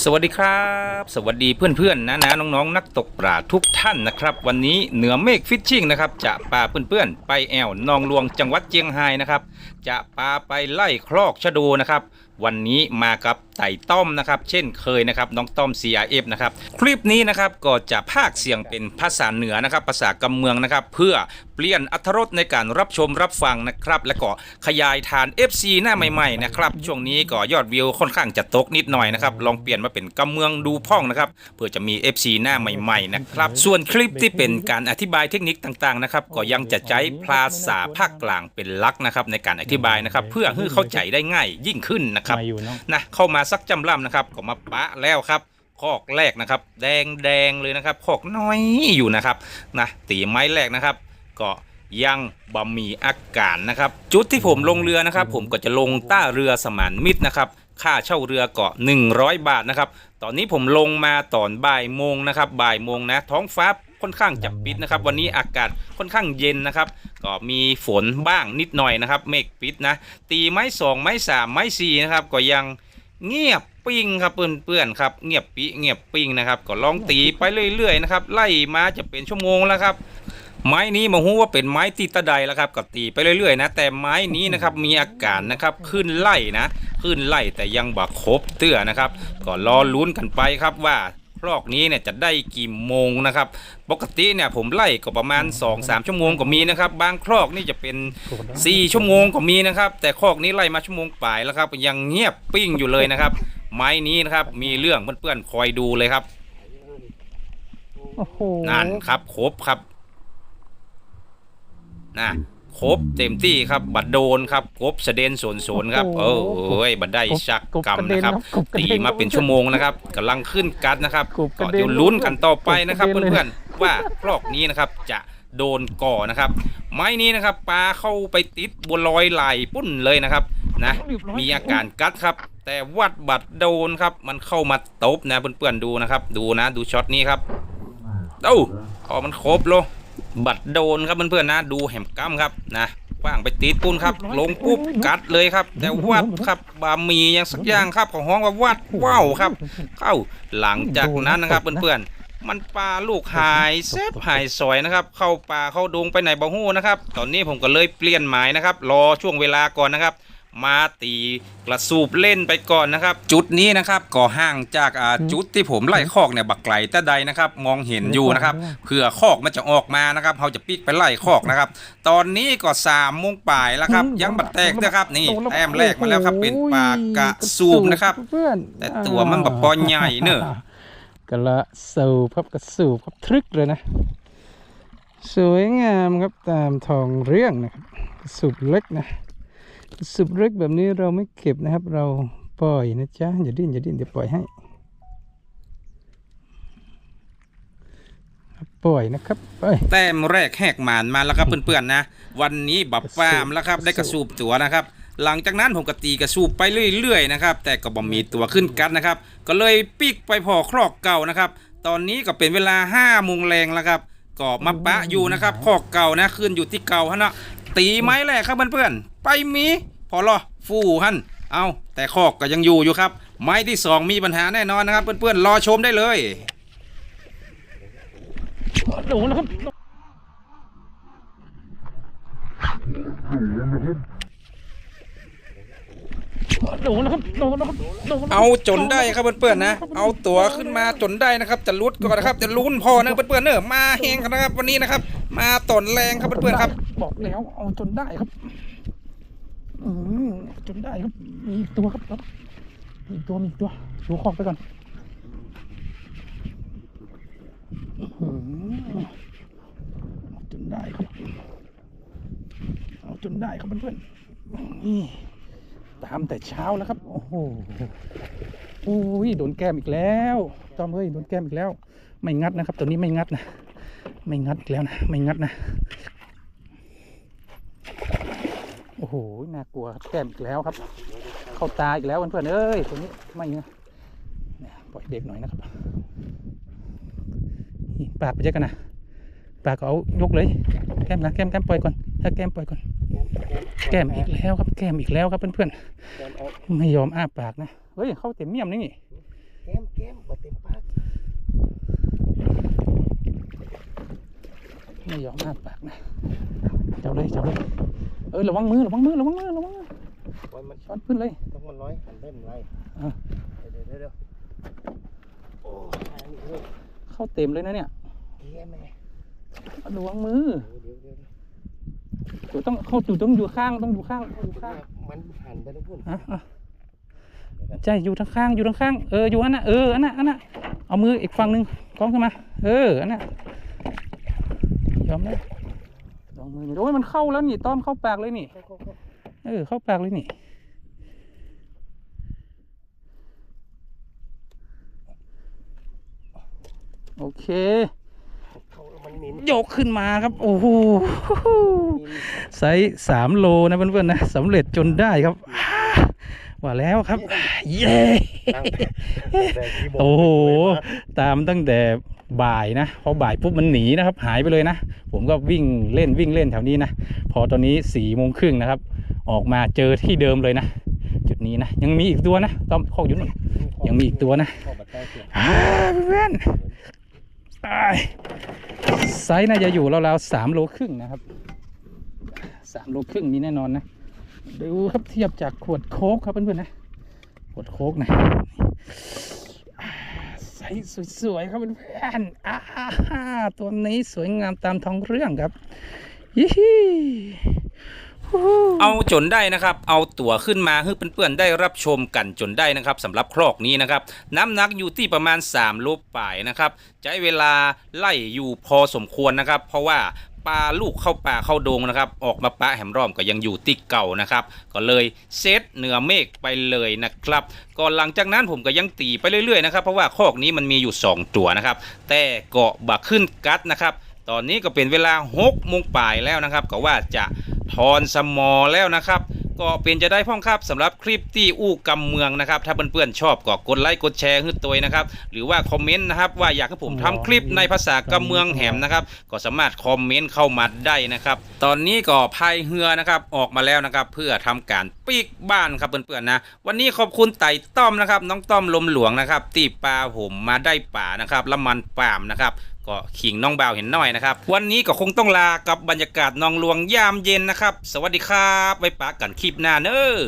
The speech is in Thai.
สวัสดีครับ สวัสดีเพื่อนๆนะนะน้องๆ นักตกปลาทุกท่านนะครับ วันนี้เหนือเมฆฟิชชิ่งนะครับจะพาเพื่อนๆ ไปแอวนองลวงจังหวัดเจียงไฮ้นะครับจะพาไปไล่คลอกชะโดนะครับ วันนี้มากับไต่ต้อมนะครับ เช่นเคยนะครับน้องต้อม CRF นะครับคลิปนี้นะครับก็จะภาคเสียงเป็นภาษาเหนือนะครับ ภาษากำเมืองนะครับ เพื่อเปลี่ยนอัธรสในการรับชมรับฟังนะครับ และก็ขยายฐาน FC หน้าใหม่ๆนะครับช่วงนี้ก็ยอดวิวค่อนข้างจะตกนิดหน่อยนะครับลองเปลี่ยนมาเป็นกำเมืองดูพ่องนะครับเพื่อจะมี FC หน้าใหม่ๆนะครับส่วนคลิปที่เป็นการอธิบายเทคนิคต่างๆนะครับก็ยังจะใช้ภาษาภาคกลางเป็นลักนะครับในการอธิบายนะครับเพื่อให้เข้าใจได้ง่ายยิ่งขึ้นนะครับมาอยู่เนาะนะเข้ามาสักจำล่ำนะครับก็มาปะแล้วครับคอกแรกนะครับ แดงแดงๆเลยนะครับคอกน้อยอยู่นะครับนะตีไม้แรกนะครับ ก็ยังบะหมี่อากาศนะครับ จุดที่ผมลงเรือนะครับ ผมก็จะลงต้าเรือสมานมิตรนะครับค่าเช่าเรือก็100 บาทนะครับ ตอนนี้ผมลงมาตอนบ่ายโมงนะครับ บ่ายโมงนะ ท้องฟ้า ค่อนข้างจะปิดนะครับ วันนี้อากาศค่อนข้างเย็นนะครับ ก็มีฝนบ้างนิดหน่อยนะครับ เมฆปิดนะ ตีไม้สองไม้สามไม้สี่นะครับ ก็ยังเงียบปิ้งครับเพื่อนๆครับ เงียบปิเงียบปิ้งนะครับ ก็ลองตีไปเรื่อยๆนะครับไล่มาจะเป็นชั่วโมงแล้วครับไม้นี้มาหูว่าเป็นไม้ตีตะไดแล้วครับก็ตีไปเรื่อยๆนะแต่ไม้นี้นะครับมีอาการนะครับขึ้นไล่นะ ขึ้นไล่แต่ยังบักครบเตื้อนะครับ ก็รอลุ้นกันไปครับว่า คลอกนี้เนี่ยจะได้กี่โมงนะครับ ปกติเนี่ยผมไล่ก็ประมาณ 2-3 ชั่วโมงก็มีนะครับ บางคลอกนี่จะเป็น 4 ชั่วโมงก็มีนะครับ แต่คอกนี้ไล่มาชั่วโมงปลายแล้วครับ ยังเงียบปิ้งอยู่เลยนะครับ ไม้นี้นะครับมีเรื่องเพื่อนๆคอยดูเลยครับโอ้โหนั่นครับครบครับนะ ครบเต็มที่ครับบัดโดนครับครบเสด็นสวนสวนครับเออเอ้ยบัดได้ชักกรรมนะครับตีมาเป็นชั่วโมงนะครับกำลังขึ้นกัดนะครับก็เดี๋ยวลุ้นกันต่อไปนะครับเพื่อนๆว่าคลอกนี้นะครับจะโดนก่อนะครับ ไม้นี้นะครับปลาเข้าไปติดบนลอยไหลปุ้นเลยนะครับนะมีอาการกัดครับ แต่วัดบัดโดนครับมันเข้ามาตบนะเพื่อนๆดูนะครับ ดูนะดูช็อตนี้ครับเอ้าพอมันครบโล บัดโดนครับเพื่อนๆนะ ดูแหมกั้มครับนะว่างไปติดปุ้นครับ ลงปุ๊บกัดเลยครับ แต่วัดครับบะหมี่อย่างสักอย่างครับ ของห้องว่าวัดว้าวครับ เข้าหลังจากนั้นนะครับเพื่อนๆมันปลาลูกหายเซฟหายสอยนะครับ เข้าป่าเข้าดงไปไหนบ่ฮู้นะครับ ตอนนี้ผมก็เลยเปลี่ยนหมายนะครับ รอช่วงเวลาก่อนนะครับ มาตีกระสูบเล่นไปก่อนนะครับ จุดนี้นะครับก็ห่างจากอ่าจุดที่ผมไล่คอกเนี่ยบักไกลแต่ใดนะครับ มองเห็นอยู่นะครับเผื่อคอกมันจะออกมานะครับเขาจะปิกไปไล่คอกนะครับ ตอนนี้ก็สามโมงป่ายแล้วครับ ยังบัดแตกนะครับนี่แต้มแรกมาแล้วครับ เป็นปลากระสูบนะครับเพื่อนแต่ตัวมันแบบปอใหญ่เนอะกระสูบครับกระสูบครับทรึกเลยนะ สวยงามครับตามทองเรื่องนะครับกระสูบเล็กนะกระ สูบเล็กแบบนี้เราไม่เก็บนะครับ เราปล่อยนะจ๊ะอย่าดิ้นอย่าดิ้นเดี๋ยวปล่อยให้ปล่อยนะครับไปแต้มแรกแหกหมานมาแล้วครับเพื่อนๆนะ วันนี้บับฟาร์มแล้วครับ ได้กระสูบตัวนะครับ หลังจากนั้นผมก็ตีกระสูบไปเรื่อยๆนะครับ แต่ก็บ่มีตัวขึ้นกัดนะครับ ก็เลยปิกไปพอครอกเก่านะครับ ตอนนี้ก็เป็นเวลา5้าโมงแรงแล้วครับก็มาปะอยู่นะครับคอกเก่านะขึ้นอยู่ที่เก่าฮะเนาะ ตีไม้แรกครับเพื่อนๆไปมีพอรอฟู่ฮั่นเอาแต่คอกก็ยังอยู่อยู่ครับ ไม้ที่สองมีปัญหาแน่นอนนะครับ เพื่อนๆรอชมได้เลยโดนแล้วครับโดนแล้วครับโดนแล้วครับโดนเอาจนได้ครับเพื่อนๆนะ เอาตัวขึ้นมาจนได้นะครับ จะลุดก่อนนะครับ จะลุ้นพอนะเพื่อนๆเนอะมาแหงกันนะครับ วันนี้นะครับ มาตนแรงครับเพื่อนๆครับ บอกแล้วเอาจนได้ครับ อืมจนได้ครับมีอีกตัวครับครับมีอีกตัวมีอีกตัวดูคอกไปก่อนเอาจนได้ครับ เอาจนได้ครับเพื่อนๆนี่ตามแต่เช้าแล้วครับ โอ้โหอุ้ยโดนแก้มอีกแล้วจอมเฮ้ยโดนแก้มอีกแล้ว ไม่งัดนะครับตัวนี้ไม่งัดนะ ไม่งัดอีกแล้วนะ ไม่งัดนะ โอ้โห น่ากลัวแก้มอีกแล้วครับ เข้าตาอีกแล้วเพื่อนๆเอ้ย ตัวนี้ไม่นะเนี่ยปล่อยเด็กหน่อยนะครับนี่ปากไปเยอะกันนะปากก็เอายกเลย แก้มนะแก้มแก้มปล่อยก่อนถ้าแก้มปล่อยก่อน แก้มอีกแล้วครับ แก้มอีกแล้วครับเพื่อนๆ ไม่ยอมอ้าปากนะ เฮ้ย เข้าเต็มเมี่ยมนี่แก้มแก้มเต็มปาก ไม่ยอมอ้าปากนะ เจับเลยเจับเลย เออระวังมือระวังมือระวังมือระวังมือโอ้ยมันช้อนขึ้นเลยต้องมันร้อยหันเล่นไรอะเดี๋ยวเดี๋ยวเดี๋ยวโอ้ยอันนี้เว้ยเข้าเต็มเลยนะเนี่ยแก้มแม่ระวังมือเดี๋ยวเดี๋ยวเดี๋ยวเดี๋ยวต้องเข้าอยู่ต้องอยู่ข้างต้องอยู่ข้างต้องอยู่ข้างมันหันไปทั้งพุ่นอะอะใช่อยู่ทางข้างอยู่ทางข้างเอออยู่อันน่ะเอออันน่ะอันน่ะเอามืออีกฝั่งหนึ่งกล้องขึ้นมา เอออันน่ะยอมได้ล องมือนี่โอ้ยมันเข้าแล้วนี่ต้อมเข้าปากเลยนี่เข้าเข้าเข้าเออเข้าปากเลยนี่โอเคเข้ามันมินยกขึ้นมาครับ โอ้โหมินไซส์สามโลนะเพื่อนๆนะสำเร็จจนได้ครับอ่าว่าแล้วครับ เย้ตั้งแต่ที่บอกโอ้โห ตามตั้งแต่ บ่ายนะพอบ่ายปุ๊บมันหนีนะครับ หายไปเลยนะ ผมก็วิ่งเล่นวิ่งเล่นแถวนี้นะ พอตอนนี้สี่โมงครึ่งนะครับ ออกมาเจอที่เดิมเลยนะ จุดนี้นะ ยังมีอีกตัวนะต้อมข้ออยู่นู่นยังมีอีกตัวนะเข้าบัดใต้เสียงอ่าเพื่อนๆอ้ายไซส์น่าจะอยู่ราวๆสามโลครึ่งนะครับสามโลครึ่งมีแน่นอนนะดูครับเทียบจากขวดโค้กครับเพื่อนๆนะขวดโค้กนะอ่า ไซส์สวยๆครับเพื่อนๆอ่าตัวนี้สวยงามตามท้องเรื่องครับยี่ฮีเอาจนได้นะครับ เอาตั๋วขึ้นมาให้เพื่อนๆได้รับชมกันจนได้นะครับสำหรับครอกนี้นะครับ น้ำหนักอยู่ที่ประมาณ3โลป่ายนะครับ ใช้เวลาไล่อยู่พอสมควรนะครับ เพราะว่า ปลาลูกเข้าป่าเข้าดงนะครับ ออกมาปะแหมรอมก็ยังอยู่ที่เก่านะครับ ก็เลยเซตเหนือเมฆไปเลยนะครับก่อนหลังจากนั้นผมก็ยังตีไปเรื่อยๆนะครับเพราะว่าคอกนี้มันมีอยู่ 2 ตัวนะครับ แต่เกาะบักขึ้นกัดนะครับตอนนี้ก็เป็นเวลา6โมงป่ายแล้วนะครับ ก็ว่าจะทอนสมอแล้วนะครับ ก็เป็นจะได้พ่องครับสำหรับคลิปที่อู้กำเมืองนะครับ ถ้าเพื่อนๆชอบก็กดไลค์กดแชร์ให้ตัวนะครับ หรือว่าคอมเมนต์นะครับว่าอยากให้ผมทำคลิปในภาษากำเมืองแหมนะครับก็สามารถคอมเมนต์เข้ามาได้นะครับ ตอนนี้ก็พายเรือนะครับออกมาแล้วนะครับ เพื่อทำการปีกบ้านครับเพื่อนๆนะ วันนี้ขอบคุณไต่ต้อมนะครับ น้องต้อมลมหลวงนะครับตีปลาผมมาได้ป่านะครับละมันปามนะครับก็ขิงน้องบ่าวเห็นน้อยนะครับ วันนี้ก็คงต้องลากับบรรยากาศนองหลวงยามเย็นนะครับ สวัสดีครับไว้ปะกันคลิปหน้าเนอ้อ